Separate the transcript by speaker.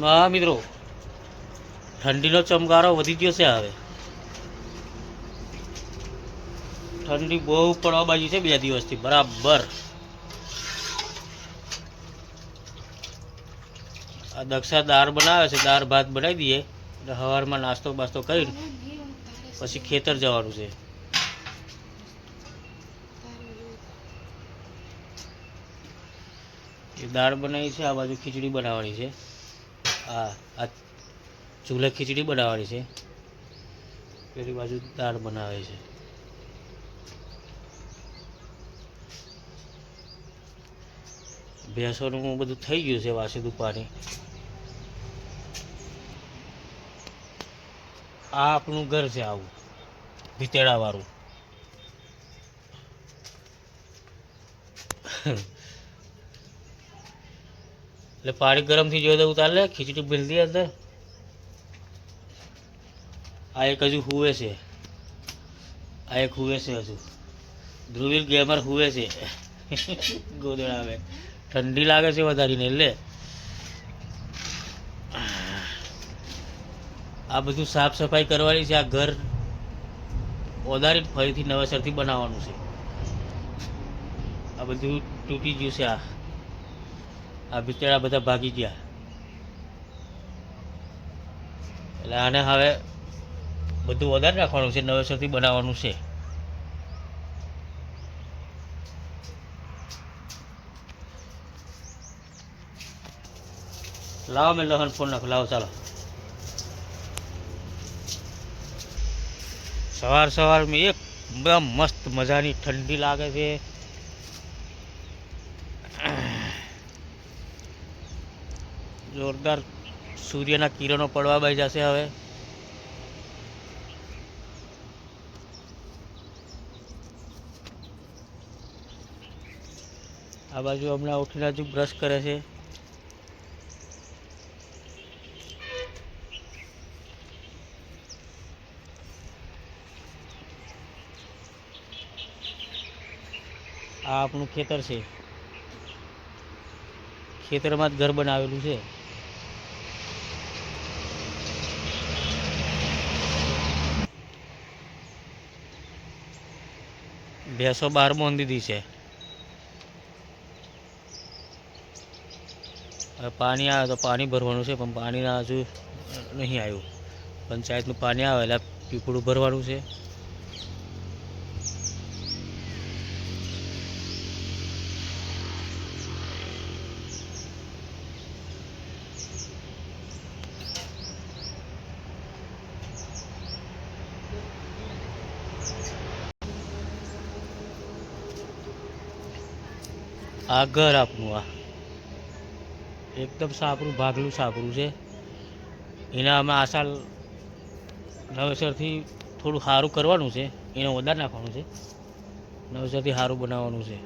Speaker 1: હા મિત્રો. ઠંડીનો ચમકારો વધી ગયો છે હવે. ઠંડી બહુ પડવા બાજુ છે બે દિવસથી, બરાબર. આ દક્ષા દાળ બનાવે છે, દાળ ભાત બનાવી દઈએ. એટલે સવારમાં નાસ્તો બાસ્તો કરીને પછી ખેતર જવાનું છે. દાળ બનાવી છે, આ બાજુ ખીચડી બનાવવાની છે. આ આ ચૂલે ખીચડી બનાવવાની છે. પેલી બાજુ દાળ બનાવે છે. ભેંસોનું બધું થઈ ગયું છે વાસી દુપારી આ આપણું ઘર છે આવું ભીતેડાવાળું એટલે પાણી ગરમ થઈ ગયું તો ઉતાર ખીચડી ભીલતી અંદર. આ એક હજુ હુવે છે. આ એક હુવે છે હજુ. ધ્રુવીલ ગેમર હુવે છે. ગોદડા આવે. ઠંડી લાગે છે વધારીને, એટલે. આ બધું સાફ સફાઈ કરવાની છે, આ ઘર ઓદારી ફરીથી નવેસરથી બનાવવાનું છે. આ બધું તૂટી ગયું છે, આ. આ બિચારા બધા ભાગી ગયા. એટલે આને હવે બધું વધારે રાખવાનું છે, નવેસરથી બનાવવાનું છે. લાવો મેં લહન ફોન નાખો, લાવો, ચાલો. સવાર સવાર મેં એકદમ મસ્ત મજાની ઠંડી લાગે છે. જોરદાર સૂર્યના કિરણો પડવા બાઈ જશે હવે. આ બાજુ હમણાં ઉઠીને હજુ બ્રશ કરે છે. આ આપણું ખેતર છે. ખેતરમાં જ ઘર બનાવેલું છે. ભેંસો બહાર બાંધી દીધી છે. હવે પાણી આવે તો પાણી ભરવાનું છે, પણ પાણીના હજુ નહીં આવ્યું. પંચાયતનું પાણી આવે એટલે પીપળું ભરવાનું છે. આ ઘર આપણું આ. એકદમ સાપરું, ભાગલું સાપરું છે. એના અમે આશા નવેસરથી થોડું સારું કરવાનું છે. એને વધારે નાખવાનું છે. નવેસરથી સારું બનાવવાનું છે.